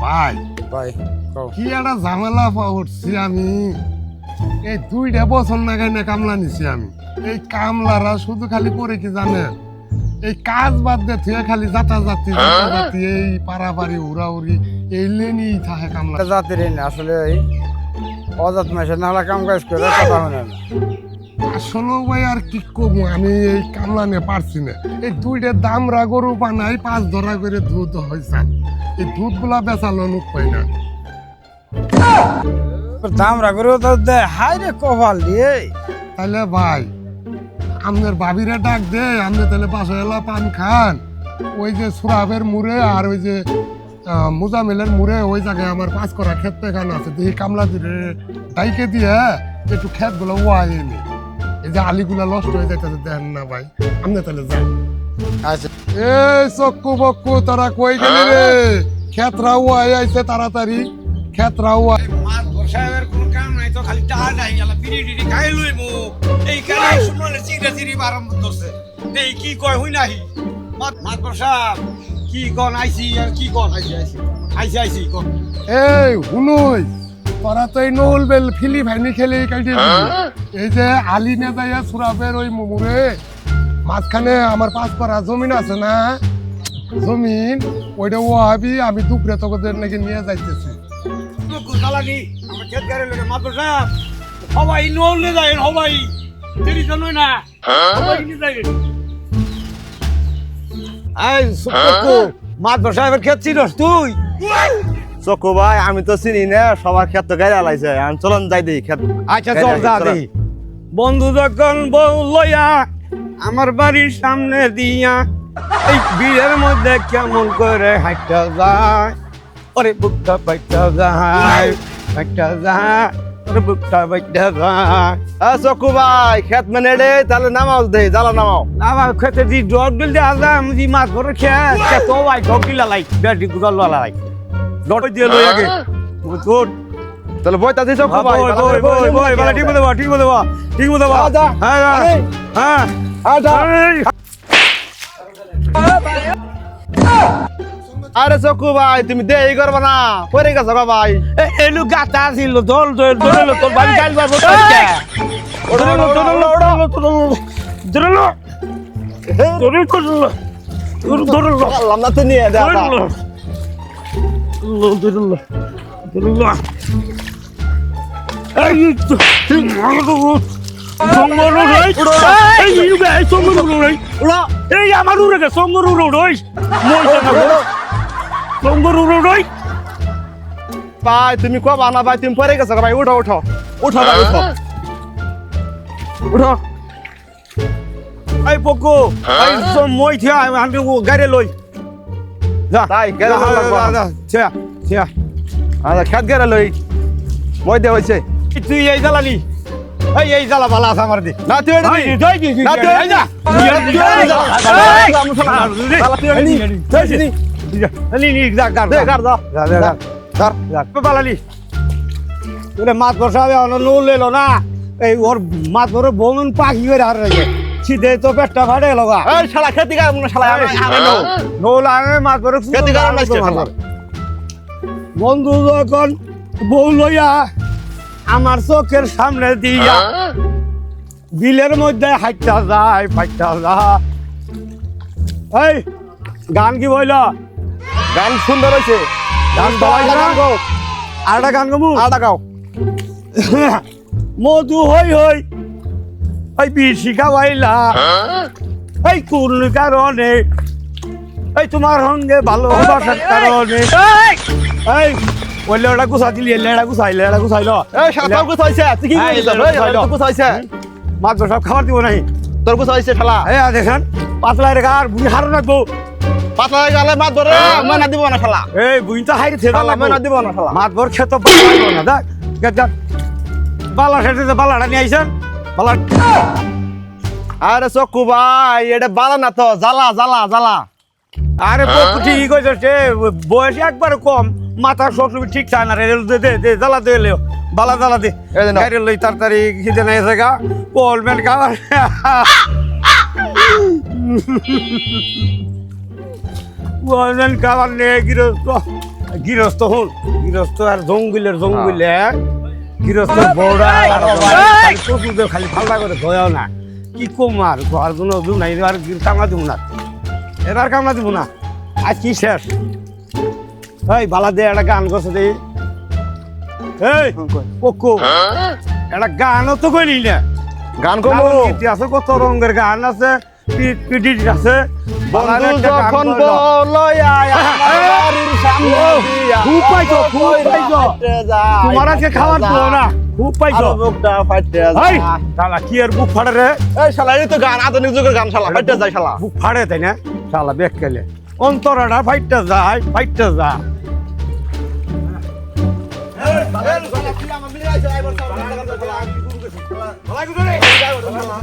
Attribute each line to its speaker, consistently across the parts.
Speaker 1: ভাই
Speaker 2: ভাই
Speaker 1: কি একটা ঝামেলা পা- উঠছি আমি। এই দুইটা বছর নাগাই না কামলা নিছি আমি। এই কামলারা শুধু খালি করে কি জানে? এই কাজ বাদ দিয়ে থুয়ে খালি যাতা জাতি যাতা জাতি এই পারাপারি উড়া উড়ি এই লেনি থাকে কামলা।
Speaker 2: জাতির না আসলে এই অজাত মাসে নাহলে কাম কাজ করে কথা হয় না।
Speaker 1: আসলে ভাই আর কি করব আমি এই কামলা নিয়ে পারছি না। এই দুইটা দামরা গরু বানাই পাঁচ ধরা করে দুধ হয়েছে এই দুধগুলা বেচালো নুক পাই না।
Speaker 2: দাম রাখলেও তো দে হাই রে কপাল দিয়ে
Speaker 1: তাহলে ভাই আপনার ভাবিরে ডাক দে আপনি তাহলে পাশে এলা পান খান। ওই যে সুরাবের মুড়ে আর ওই যে মুজামিলের মুড়ে ওই জায়গায় আমার পাঁচ করা ক্ষেত পেখান আছে। দেখি কামলা দিলে ডাইকে দিয়ে একটু ক্ষেতগুলো ওয়াই এনে এই যে আলিগুলা নষ্ট হয়ে যাইতেছে দেন না ভাই। আপনি তাহলে যান।
Speaker 2: আচ্ছা।
Speaker 1: এই চক্কু বক্কু তোরা কই গেলি রে? ক্ষেত রাউয়াই আইছে তাড়াতাড়ি।
Speaker 3: মাতবর সাহেবের কোনো কাম নাই তো খালি টাহা নাই গেলা বিড়ি টিড়ি খাই লই মু এই এই কি কয় হই নাহি? কি কন আইছি আর কি কন? আইছি আইছি। আইছি আইছি কন।
Speaker 1: এই হুনুই। তোরা তো এই নৌল বেল ফিলি ভাইনি খেলে কাটিয়ে দিবি এই যে আলি নে যাইয়া সুরাবের ওই মুমুরে মাঝখানে আমার পাঁচ পারা জমিন আছে না? জমিন ওইটা ও হাবি আমি দুপুরে তোদের নাকি নিয়ে যাইতেছি।
Speaker 3: সবাই নল নে যায় সবাই। দেরি তো নয় না। সবাই নিয়ে যায়। এই সুকু মাতবর সাহেবের খেত চিনস তুই?
Speaker 4: চকু ভাই আমি তো চিনি না সবার ক্ষেত তো গাড়ি আলাইছে আমি চলন যাই দিই ক্ষেত
Speaker 3: আচ্ছা চল যা দেই। বন্ধু যখন বউ লইয়া আমার বাড়ির সামনে দিয়া এই ভিড়ের মধ্যে কেমন করে হাঁটতে যায়? ওরে বুকটা বাইটা যায় বাইটা যায় ওরে বুকটা বাইটা যায়।
Speaker 4: আ চকু ভাই ক্ষেত মানে রে তাহলে নামাও দে জ্বালা নামাও।
Speaker 3: আমার খেতে দি ডগ দিল আসলাম আমি দি মাছ ধরে খেয়ে খেত ভাই ডগ দিলা লাই বেটি গুদাল লাই। ডগ দিয়ে লই আগে তোর
Speaker 4: তাহলে বইতা দিছ চকু
Speaker 3: বই
Speaker 4: ভাই
Speaker 3: বই বই বই বলে ঠিক মতো ঠিক মতো ঠিক
Speaker 4: যা।
Speaker 3: হ্যাঁ হ্যাঁ হ্যাঁ
Speaker 4: আরে চকু ভাই তুমি দে এই করবা না পরে গেছো গো ভাই
Speaker 3: এলু গাতা ছিল দল দল দল তোর বাড়ি গাইল বাবু দরলো দরলো দরলো দরলো দরলো দরলো দরলো আমার উড়ে গে সঙ্গরু রই মই সঙ্গরু রই
Speaker 4: ভাই তুমি কবা না ভাই তুমি পরে গেছো ভাই উঠো উঠো। উঠো ভাই উঠো। উঠো।
Speaker 3: এই পকো এই সব মই থিয়া আমি গাড়ি লই।
Speaker 4: তাই গেলে আচ্ছা ক্ষেত গেলে লই মই দে হইছে।
Speaker 3: তুই এই জ্বালানি? এই এই জ্বালা ভালো আছে আমার দি
Speaker 4: না তুই না, তুই নি।
Speaker 3: মাছ বসাবে অন নুল এলো না। এই ওর মাছ ধরে বমন পাখি করে হার রয়েছে সিধে তো পেটটা ফাটে লগা
Speaker 4: এই শালা খেতি কাজ মনে শালা আমি আমি নো
Speaker 3: নোল আনে মাছ ধরে
Speaker 4: খেতে কারণ নাই শালা।
Speaker 3: বন্ধু যখন বউ লইয়া আমার চোখের সামনে দিয়া বিলের মধ্যে হাইটা যায় ফাইটা যায়। এই গান কি বইল?
Speaker 4: গান সুন্দর হয়েছে
Speaker 3: গান
Speaker 4: গান গান গো।
Speaker 3: আর একটা গান গাবো
Speaker 4: আটা গাও।
Speaker 3: মধু হই হই এই বিশি খাওয়াইলা। এই কোন কারণে? এই তোমার সঙ্গে ভালোবাসার কারণে। এই ওই লেড়া গুছা দিলি লেড়া গুছাই লেড়া গুছাইল
Speaker 4: এই কুছ হইছে তুই কি
Speaker 3: এই, এই,
Speaker 4: এই
Speaker 3: এই,
Speaker 4: হইছে
Speaker 3: মাছ সব খাবার দিব নাই
Speaker 4: তোর কুছ হইছে শালা?
Speaker 3: এই দেখেন পাতলা রেখা আর বুড়ি হারো রাখব
Speaker 4: পাতলা হয়ে গেলে মাছ ধরে ময়না দিব না শালা।
Speaker 3: এই বুড়ি তো হাইরে থেদা
Speaker 4: শালা ময়না দিব না শালা।
Speaker 3: মাছ ভর খেত পারব না দেখ। বালা সেটে বালাটা নিয়ে বালা
Speaker 4: আরে চকু ভাই এটা বালা না তো জ্বালা জ্বালা জ্বালা।
Speaker 3: আরে বকু ঠিকই কইছে সে বয়স একবারে কম মাথা সবসময় ঠিক থাকে না রে। দে দে দে জ্বালা দে লেও। বালা জ্বালা দে। গাড়ি লই তাড়াতাড়ি খিদে নাই এসে গা কোলমেন খাবার। কোলমেন খাবার নিয়ে গিরো গৃহস্থ হন গৃহস্থ আর জঙ্গলের জঙ্গলে খালি ফাল্লা করে ধয়াও না। কি কম আর ঘর কোনো নাই আর কামলা দিব না? এবার কামলা দিব না। আজ কি শেষ? এই বালা দে একটা গান করছে দে। এই কোকো একটা গানও তো কইলি না।
Speaker 4: গান
Speaker 3: আছে কত রঙের গান আছে। পিটি আছে।
Speaker 4: বন্ধু যখন
Speaker 3: কইলো।
Speaker 4: বলয়া বাড়ির সামনে
Speaker 3: খুব পাইছো, খুব পাইছো।
Speaker 4: যায়,
Speaker 3: তোমার আজকে খাওয়ার
Speaker 4: ফাইটে
Speaker 3: না
Speaker 4: যায়।
Speaker 3: খুব পাইছো।
Speaker 4: বুকটা ফাইটে
Speaker 3: এই শালা কি আর বুক ফাড়ে রে?
Speaker 4: এই শালা এই তো গান আধুনিক যুগের গান শালা ফাইটে যায় শালা।
Speaker 3: বুক ফাড়ে তাই না? শালা বেক কেলে। অন্তরাটা ফাইটটা যায় ফাইটটা যা। আমার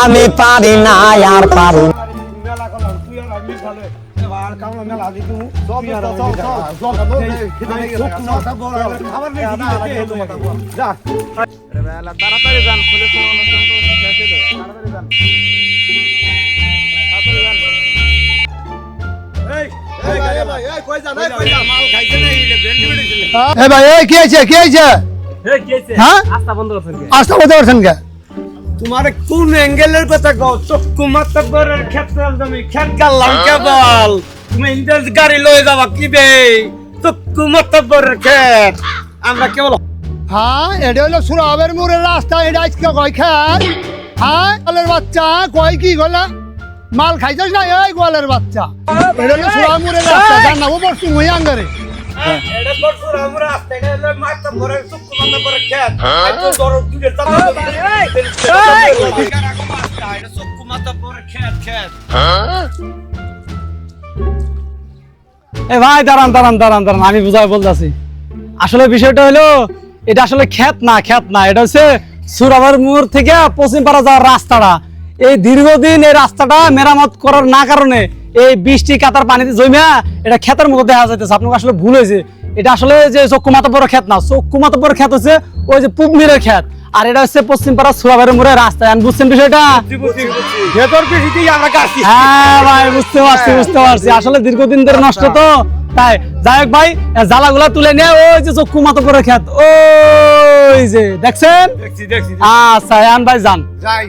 Speaker 5: আমি
Speaker 3: দিতু তুই আর এই ভাই না
Speaker 1: কি হয়েছে কি হয়েছে? হ্যাঁ? আস্তা বন্ধ করছেন কে?
Speaker 3: তোমার কোন অ্যাঙ্গেলের কথা কও? ক্ষেত্রে তুমি খেত গাল্লাম কেবল তুমি গাড়ি লয়ে যাবা কি বে ক্ষেত আমরা কেবল
Speaker 1: হ্যাঁ এটা হলো সুরাবের মোড়ের রাস্তা এটা আজকে কয় খায় হ্যাঁ গোয়ালের বাচ্চা কয় কি গলা? মাল খাইছিস না? এই গোয়ালের বাচ্চা। এটা হলো সুরাব মোড়ের রাস্তা যার নামও পড়ছি মই
Speaker 3: চক্কু ক্ষেত ক্ষেত
Speaker 6: এ ভাই দাঁড়ান দাঁড়ান দাঁড়ান দাঁড়ান আমি বুঝাই বলতেছি। আসলে বিষয়টা হলো এটা আসলে ক্ষেত না ক্ষেত না এটা হচ্ছে সুরাবার মোড় থেকে পশ্চিম পাড়া যাওয়ার রাস্তাটা। এই দীর্ঘদিন এই রাস্তাটা মেরামত করার না কারণে এই বৃষ্টি কাতার পানিতে জমিয়া এটা ক্ষেতের মতো দেখা যাইতেছে। আপনাকে আসলে ভুল হয়েছে। এটা আসলে যে চক্ষু মাতাপুর ক্ষেত না চক্ষু মাতাপুর ক্ষেত হচ্ছে ওই যে পুবমিরের ক্ষেত। আর এটা হচ্ছে পশ্চিম পাড়া সুরাবারের মোড়ের রাস্তা। এখন বুঝছেন বিষয়টা? হ্যাঁ ভাই বুঝতে পারছি বুঝতে পারছি। আসলে দীর্ঘদিন ধরে নষ্ট তো। তাই যাই হোক ভাই জ্বালাগুলা তুলে নিয়ে ওই যে চক্ষু মাথা করে খেত ওই যে দেখছেন?
Speaker 3: দেখছি দেখছি
Speaker 6: আচ্ছা ভাই যান।
Speaker 3: যাই